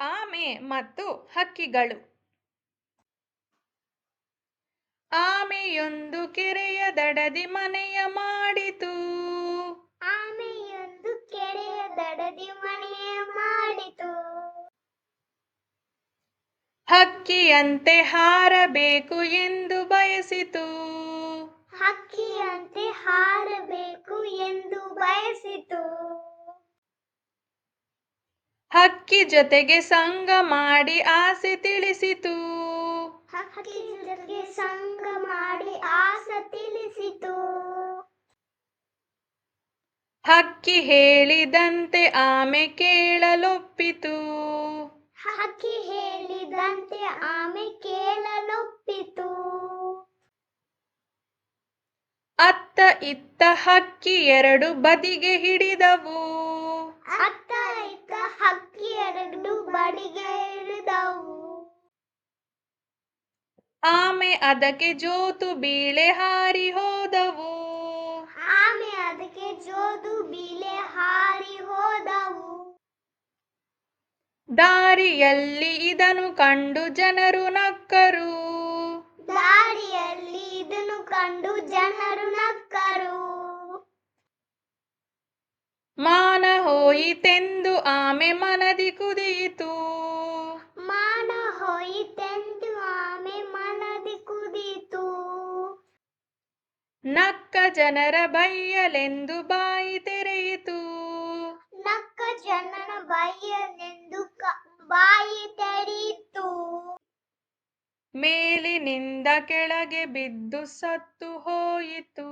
ಆಮೆ ಮತ್ತು ಹಕ್ಕಿಗಳು. ಆಮೆಯೊಂದು ಕೆರೆಯ ದಡದಿ ಮನೆಯ ಮಾಡಿತು. ಆಮೆಯೊಂದು ಕೆರೆಯ ದಡದಿ ಮನೆಯ ಮಾಡಿತು. ಹಕ್ಕಿಯಂತೆ ಹಾರಬೇಕು ಎಂದು ಬಯಸಿತು. ಹಕ್ಕಿಯಂತೆ ಹಾರಬೇಕು ಎಂದು ಬಯಸಿತು ಹಕ್ಕಿ ಜೊತೆಗೆ ಸಂಗ ಮಾಡಿ ಆಸೆ ತಿಳಿಸಿತು. ಹಕ್ಕಿ ಜೊತೆಗೆ ಸಂಗ ಮಾಡಿ ಆಸೆ ತಿಳಿಸಿತು. ಹಕ್ಕಿ ಹೇಳಿದಂತೆ ಆಮೆ ಕೇಳಲೊಪ್ಪಿತು. ಹಕ್ಕಿ ಹೇಳಿದಂತೆ ಆಮೆ ಕೇಳಲೊಪ್ಪಿತು. ಅತ್ತ ಇತ್ತ ಹಕ್ಕಿ ಎರಡು ಬದಿಗೆ ಹಿಡಿದವು. ಅತ್ತ ಹಕ್ಕಿ ಎರಡು ಬಡಿಗೆ ಇಳಿದವು. ಆಮೆ ಅದಕ್ಕೆ ಜೋತು ಬೀಳೆ ಹಾರಿ ಹೋದವು. ಆಮೆ ಅದಕ್ಕೆ ಜೋದು ಬೀಳೆ ಹಾರಿ ಹೋದವು. ದಾರಿಯಲ್ಲಿ ಇದನ್ನು ಕಂಡು ಜನರು ನಕ್ಕರು. ದಾರಿಯಲ್ಲಿ ಇದನ್ನು ಕಂಡು ಜನರು ನಕ್ಕರು. ಮಾನ ಹೋಯಿತೆಂದು ಕುದಿಯಿತು. ಮಾನ ಹೋಯಿತೆಂದು ಆಮೆ ಮನದಿ ಕುದಿತು ನಕ್ಕ ಜನರ ಬೈಯಲೆಂದು ಬಾಯಿ ತೆರೆಯಿತು. ನಕ್ಕ ಜನನ ಬೈಯಲೆಂದು ಕ- ಬಾಯಿ ತೆರೆಯಿತು. ಮೇಲಿನಿಂದ ಕೆಳಗೆ ಬಿದ್ದು ಹೋಯಿತು ಸತ್ತು ಹೋಯಿತು.